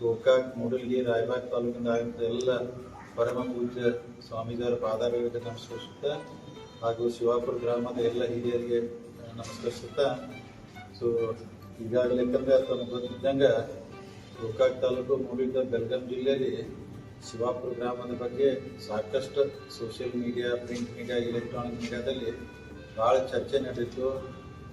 ಗೋಕಾಕ್, ಮೂಡಲ್ಗಿ, ರಾಯಬಾಗ್ ತಾಲೂಕಿನ ಆಯುಕ್ತ ಎಲ್ಲ ಪರಮ ಪೂಜ್ಯ ಸ್ವಾಮೀಜಿಯವರ ಪಾದಾರಗಳಿಗೆ ನಮಸ್ಕರಿಸುತ್ತಾ ಹಾಗೂ ಶಿವಾಪುರ ಗ್ರಾಮದ ಎಲ್ಲ ಹಿರಿಯರಿಗೆ ನಮಸ್ಕರಿಸುತ್ತಾ. ಸೊ ಈಗಾಗಲೇ ಯಾಕಂದ್ರೆ ತಮಗೆ ಗೊತ್ತಿದ್ದಂಗೆ ಗೋಕಾಕ್ ತಾಲೂಕು, ಮೂಡಿದ್ದ ಬೆಳಗಾಂ ಜಿಲ್ಲೆಯಲ್ಲಿ ಶಿವಾಪುರ ಗ್ರಾಮದ ಬಗ್ಗೆ ಸಾಕಷ್ಟು social media print media electronic ಮೀಡಿಯಾದಲ್ಲಿ ಭಾಳ ಚರ್ಚೆ ನಡೆಯಿತು.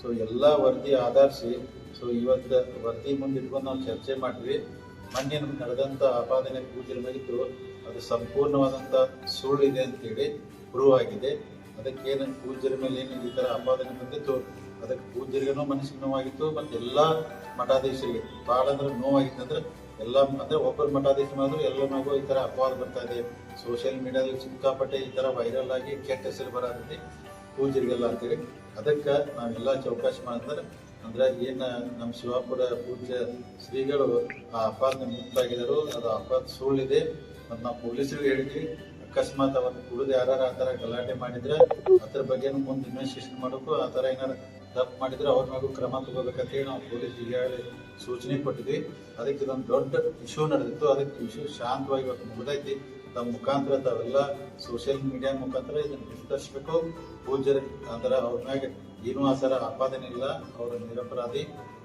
ಸೊ ಎಲ್ಲ ವರದಿ ಆಧರಿಸಿ ಸೊ ಇವತ್ತು ವರದಿ ಮುಂದೆ ಇಟ್ಕೊಂಡು ನಾವು ಚರ್ಚೆ ಮಾಡಿದ್ವಿ ಮೊನ್ನೆ ನಮ್ಗೆ ನಡೆದಂಥ ಆಪಾದನೆ ಪೂಜೆ ಮುಗಿದು ಅದು ಸಂಪೂರ್ಣವಾದಂಥ ಸುಳ್ಳಿದೆ ಅಂತೇಳಿ ಪ್ರೂವ್ ಆಗಿದೆ. ಅದಕ್ಕೇನು ಪೂಜ್ಯರ ಮೇಲೆ ಏನು ಈ ಥರ ಆಪಾದನೆ ಬಂದಿತ್ತು, ಅದಕ್ಕೆ ಪೂಜ್ಯರಿಗೂ ಮನಸ್ಸಿಗೆ ನೋವಾಗಿತ್ತು, ಮತ್ತು ಎಲ್ಲ ಮಠಾಧೀಶರಿಗೆ ಭಾಳ ಅಂದ್ರೆ ನೋವಾಗಿತ್ತು ಅಂದ್ರೆ ಎಲ್ಲ ಅಂದರೆ ಒಬ್ಬರು ಮಠಾಧೀಶ ಮಾಡಿದ್ರು ಎಲ್ಲ ಮಗು ಈ ಥರ ಅಪವಾದ ಬರ್ತಾ ಇದೆ. ಸೋಷಿಯಲ್ ಮೀಡಿಯಾದಲ್ಲಿ ಸಿಕ್ಕಾಪಟ್ಟೆ ಈ ಥರ ವೈರಲ್ ಆಗಿ ಕೆಟ್ಟ ಹೆಸರು ಬರತೈತಿ. ಪೂಜ್ಯರಿಗೆಲ್ಲ ಅಂತೇಳಿ ಅದಕ್ಕೆ ನಾವೆಲ್ಲ ಚೌಕಾಶಿ ಮಾಡಿದ್ರೆ ಅಂದ್ರೆ ಏನು ನಮ್ಮ ಶಿವಾಪುರ ಪೂಜ್ಯ ಶ್ರೀಗಳು ಆ ಅಪಾದನೆ ಮುಕ್ತಾಗಿದ್ದರು ಅದು ಅಪಾದ ಸುಳ್ಳಿದೆ. ಮತ್ತು ನಾವು ಪೊಲೀಸರಿಗೆ ಹೇಳಿದ್ವಿ, ಅಕಸ್ಮಾತ್ ಅವತ್ತು ಕುಡಿದು ಯಾರು ಆ ಥರ ಗಲಾಟೆ ಮಾಡಿದ್ರೆ, ಅದ್ರ ಬಗ್ಗೆ ಮುಂದೆ ಇನ್ವೆಸ್ಟಿಗೇಷನ್ ಮಾಡೋಕ್ಕೂ ಆ ಥರ ಏನಾರು ತಪ್ಪು ಮಾಡಿದರೆ ಅವ್ರ ಮಗು ಕ್ರಮ ತಗೋಬೇಕಂತ ಹೇಳಿ ನಾವು ಪೊಲೀಸ್ ಈಗಾಗಲೇ ಸೂಚನೆ ಕೊಟ್ಟಿದ್ವಿ. ಅದಕ್ಕೆ ಇದೊಂದು ದೊಡ್ಡ ಇಶ್ಯೂ ನಡೆದಿತ್ತು. ಅದಕ್ಕೆ ಇಶ್ಯೂ ಶಾಂತವಾಗಿ ಇವತ್ತು ಮುಗ್ದೈತಿ. ತಮ್ಮ ಮುಖಾಂತರ ತಾವೆಲ್ಲ ಸೋಷಿಯಲ್ ಮೀಡಿಯಾ ಮುಖಾಂತರ ಇದನ್ನು ಬಿತ್ತರಿಸಬೇಕು. ಪೂಜ್ಯರ, ಅಂದ್ರೆ ಅವ್ರ ಮ್ಯಾಗ ಏನೂ ಆ ಥರ ಆಪಾದನೆ ಇಲ್ಲ. ಅವರು ನಿರಪರಾಧಿ.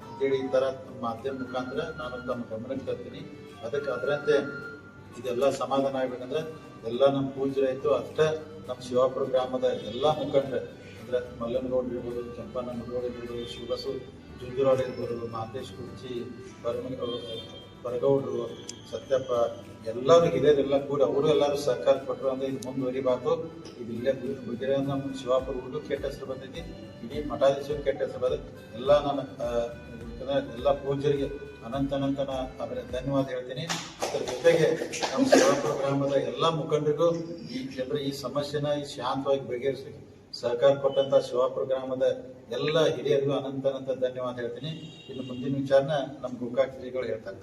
ಅಂತೇಳಿ ಈ ಥರ ಮಾಧ್ಯಮ ಮುಖಾಂತರ ನಾನು ತಮ್ಮ ಗಮನಕ್ಕೆ ತರ್ತೀನಿ. ಅದಕ್ಕೆ ಅದರಂತೆ ಇದೆಲ್ಲ ಸಮಾಧಾನ ಆಗ್ಬೇಕಂದ್ರೆ ಎಲ್ಲ ನಮ್ಮ ಪೂಜ್ಯರಾಯ್ತು ಅಷ್ಟೇ ನಮ್ಮ ಶಿವಾಪುರ ಗ್ರಾಮದ ಎಲ್ಲ ಮುಖಂಡರು. ಅಂದ್ರೆ ಮಲ್ಲನಗೌಡ ಇರ್ಬೋದು ಕೆಂಪನಗೌಡ ಇರ್ಬೋದು, ಶಿವಬಸು ಜುಂಜುರಾಡ್ ಇರ್ಬೋದು, ಮಾತೇಶ್ ಕುರ್ಚಿ, ಬರಮನಿ ಬರಗೌಡರು ಸತ್ಯಪ್ಪ, ಎಲ್ಲರೂ ಹಿರಿಯರೆಲ್ಲ ಕೂಡ ಅವರು ಎಲ್ಲರೂ ಸಹಕಾರ ಕೊಟ್ಟರು ಅಂದರೆ ಇದು ಮುಂದುವರಿಬಾರ್ದು. ಇದು ಇಲ್ಲೇ ನಮ್ಮ ಶಿವಾಪುರ ಹುಡುಗ ಕೆಟ್ಟ ಹೆಸರು ಬಂದೈತಿ. ಇಡೀ ಮಠಾಧೀಶರು ಕೆಟ್ಟ ಹೆಸರು ಬಂದೈತಿ. ಎಲ್ಲ ನನ್ನ ಎಲ್ಲ ಪೂಜರಿಗೆ ಅನಂತ ಅನಂತನ ಅವರ ಧನ್ಯವಾದ ಹೇಳ್ತೀನಿ. ಅದರ ಜೊತೆಗೆ ನಮ್ಮ ಶಿವಾಪುರ ಗ್ರಾಮದ ಎಲ್ಲ ಮುಖಂಡರಿಗೂ ಈ ಜನರು ಈ ಸಮಸ್ಯೆನ ಈ ಶಾಂತವಾಗಿ ಬಗೆಹರಿಸಿ ಸಹಕಾರ ಕೊಟ್ಟಂಥ ಶಿವಾಪುರ ಗ್ರಾಮದ ಎಲ್ಲ ಹಿರಿಯರಿಗೂ ಅನಂತ ಅನಂತ ಧನ್ಯವಾದ ಹೇಳ್ತೀನಿ. ಇನ್ನು ಮುಂದಿನ ವಿಚಾರನ ನಮ್ಮ ಗೋಕಾಕ್ ಹೇಳ್ತಾರೆ.